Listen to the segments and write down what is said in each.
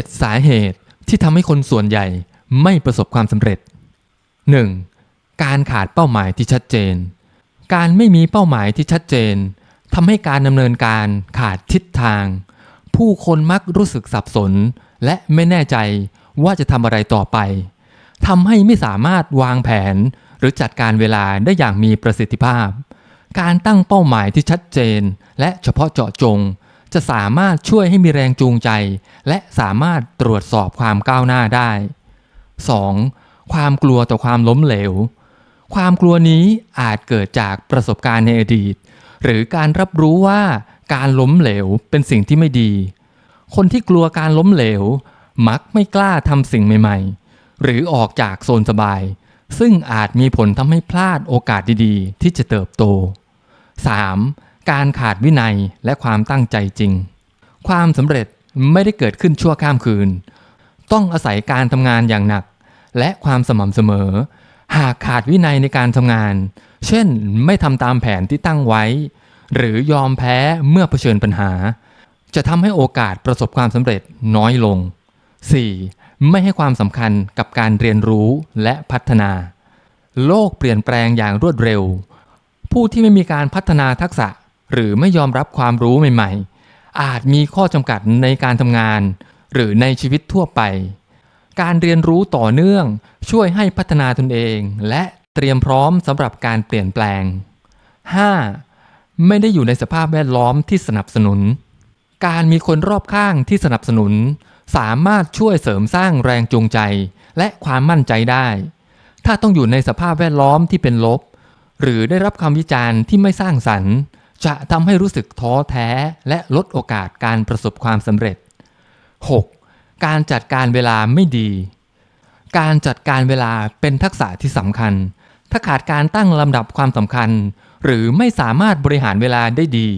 7 สาเหตุที่ทำให้คนส่วนใหญ่ไม่ประสบความสำเร็จ 1. การขาดเป้าหมายที่ชัดเจน การไม่มีเป้าหมายที่ชัดเจนทำให้การดำเนินการขาดทิศทาง ผู้คนมักรู้สึกสับสน และไม่แน่ใจว่าจะทำอะไรต่อไปทำให้ไม่สามารถวางแผน หรือจัดการเวลาได้อย่างมีประสิทธิภาพ การตั้งเป้าหมายที่ชัดเจน และเฉพาะเจาะจง จะสามารถช่วยให้มีแรงจูงใจ และสามารถตรวจสอบความก้าวหน้าได้ 2. ความกลัวต่อความล้มเหลว ความกลัวนี้อาจเกิดจากประสบการณ์ในอดีต หรือการรับรู้ว่าการล้มเหลวเป็นสิ่งที่ไม่ดี คนที่กลัวการล้มเหลว มักไม่กล้าทำสิ่งใหม่ ๆ หรือออกจากโซนสบาย ซึ่งอาจมีผลทำให้พลาดโอกาสดีๆ ที่จะเติบโต 3. การขาดวินัยและความตั้งใจจริง ความสำเร็จไม่ได้เกิดขึ้นชั่วข้ามคืน ต้องอาศัยการทำงานอย่างหนัก และความสม่ำเสมอ หากขาดวินัยในการทำงาน เช่นไม่ทำตามแผนที่ตั้งไว้ หรือยอมแพ้เมื่อเผชิญปัญหา จะทำให้โอกาสประสบความสำเร็จน้อยลง 4. ไม่ให้ความสำคัญกับการเรียนรู้และพัฒนา โลกเปลี่ยนแปลงอย่างรวดเร็ว ผู้ที่ไม่มีการพัฒนาทักษะ หรือไม่ยอมรับความรู้ใหม่ๆ อาจมีข้อจำกัดในการทำงาน หรือในชีวิตทั่วไป การเรียนรู้ต่อเนื่องช่วยให้พัฒนาตนเอง และเตรียมพร้อมสำหรับการเปลี่ยนแปลง 5. ไม่ได้อยู่ในสภาพแวดล้อมที่สนับสนุน การมีคนรอบข้างที่สนับสนุน สามารถช่วยเสริมสร้างแรงจูงใจ และความมั่นใจได้ ถ้าต้องอยู่ในสภาพแวดล้อมที่เป็นลบ หรือได้รับคำวิจารณ์ที่ไม่สร้างสรรค์ จะทำให้รู้สึกท้อแท้และลดโอกาสการประสบความสำเร็จ 6. การจัดการเวลาไม่ดี การจัดการเวลาเป็นทักษะที่สำคัญ ถ้าขาดการตั้งลำดับความสำคัญ หรือไม่สามารถบริหารเวลาได้ดี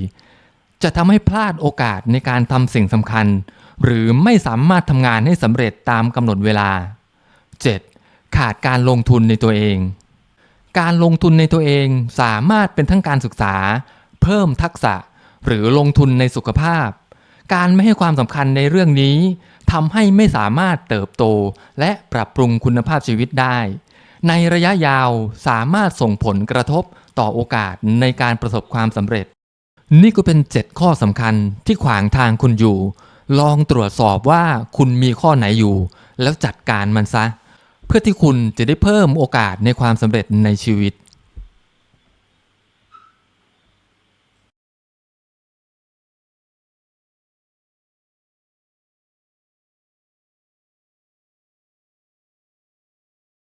จะทำให้พลาดโอกาสในการทำสิ่งสำคัญ หรือไม่สามารถทำงานให้สำเร็จตามกำหนดเวลา 7. ขาดการลงทุนในตัวเอง การลงทุนในตัวเองสามารถเป็นทั้งการศึกษา พิ่มทักษะ หรือลงทุนในสุขภาพ การไม่ให้ความสำคัญในเรื่องนี้ทำให้ไม่สามารถเติบโต และปรับปรุงคุณภาพชีวิตได้ ในระยะยาวสามารถส่งผลกระทบต่อโอกาสในการประสบความสำเร็จ นี่ก็เป็น 7 ข้อสำคัญที่ขวางทางคุณอยู่ ลองตรวจสอบว่าคุณมีข้อไหนอยู่ แล้วจัดการมันซะ เพื่อที่คุณจะได้เพิ่มโอกาสในความสำเร็จในชีวิต